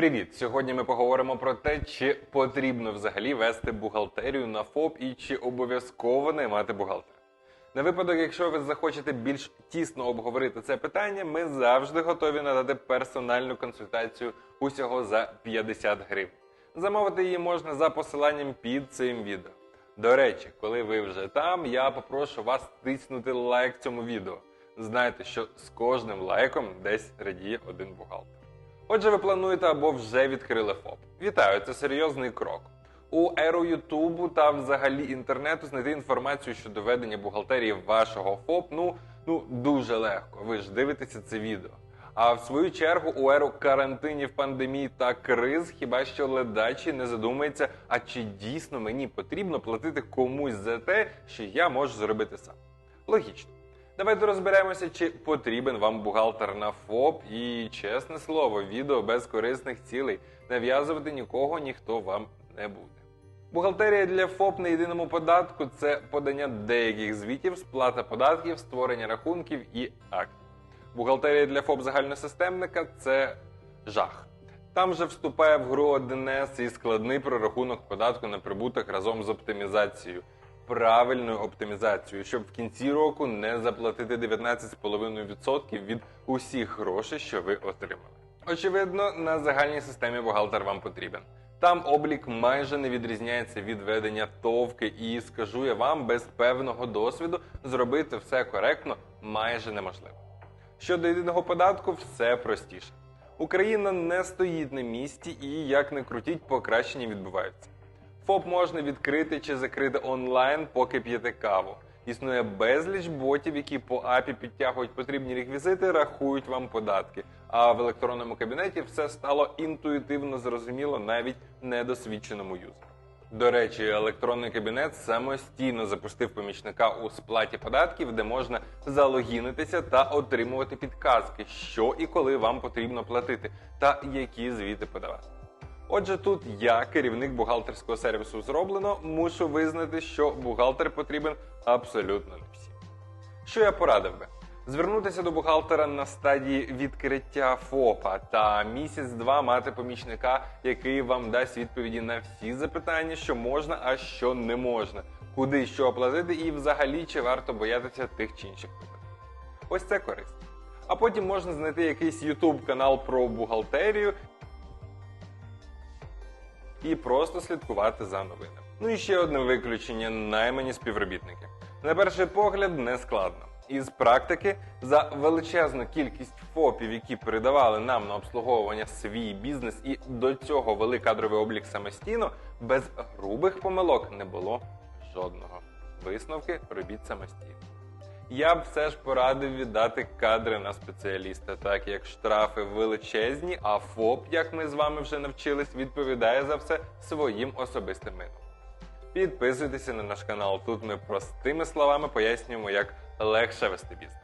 Привіт! Сьогодні ми поговоримо про те, чи потрібно взагалі вести бухгалтерію на ФОП і чи обов'язково наймати бухгалтера. На випадок, якщо ви захочете більш тісно обговорити це питання, ми завжди готові надати персональну консультацію усього за 50 гривень. Замовити її можна за посиланням під цим відео. До речі, коли ви вже там, я попрошу вас тиснути лайк цьому відео. Знайте, що з кожним лайком десь радіє один бухгалтер. Отже, ви плануєте або вже відкрили ФОП. Вітаю, це серйозний крок. У еру Ютубу та взагалі інтернету знайти інформацію щодо ведення бухгалтерії вашого ФОП ну, ну дуже легко. Ви ж дивитеся це відео. А в свою чергу у еру карантинів, пандемій та криз хіба що ледачі не задумається, а чи дійсно мені потрібно платити комусь за те, що я можу зробити сам? Логічно. Давайте розберемося, чи потрібен вам бухгалтер на ФОП і, чесне слово, відео без корисних цілей. Нав'язувати нікого ніхто вам не буде. Бухгалтерія для ФОП на єдиному податку це подання деяких звітів, сплата податків, створення рахунків і актів. Бухгалтерія для ФОП загальносистемника це жах. Там же вступає в гру 1С і складний прорахунок податку на прибуток разом з оптимізацією правильною оптимізацією, щоб в кінці року не заплатити 19,5% від усіх грошей, що ви отримали. Очевидно, на загальній системі бухгалтер вам потрібен. Там облік майже не відрізняється від ведення товки, і скажу я вам, без певного досвіду зробити все коректно майже неможливо. Щодо єдиного податку, все простіше. Україна не стоїть на місці і, як не крутіть, покращення відбуваються. ФОП можна відкрити чи закрити онлайн, поки п'єте каву. Існує безліч ботів, які по АПІ підтягують потрібні реквізити, рахують вам податки. А в електронному кабінеті все стало інтуїтивно зрозуміло навіть недосвідченому юзеру. До речі, електронний кабінет самостійно запустив помічника у сплаті податків, де можна залогінитися та отримувати підказки, що і коли вам потрібно платити, та які звіти подавати. Отже, тут я, керівник бухгалтерського сервісу зроблено, мушу визнати, що бухгалтер потрібен абсолютно не всім. Що я порадив би? Звернутися до бухгалтера на стадії відкриття ФОПа та місяць-два мати помічника, який вам дасть відповіді на всі запитання, що можна, а що не можна, куди що оплатити, і взагалі чи варто боятися тих чи інших питань. Ось це корисно. А потім можна знайти якийсь YouTube канал про бухгалтерію і просто слідкувати за новинами. Ну і ще одне виключення наймані співробітники. На перший погляд, не складно. Із практики за величезну кількість ФОПів, які передавали нам на обслуговування свій бізнес, і до цього вели кадровий облік самостійно, без грубих помилок не було жодного. Висновки робіть самостійно. Я б все ж порадив віддати кадри на спеціаліста, так як штрафи величезні, а ФОП, як ми з вами вже навчились, відповідає за все своїм особистим мином. Підписуйтеся на наш канал. Тут ми простими словами пояснюємо, як легше вести бізнес.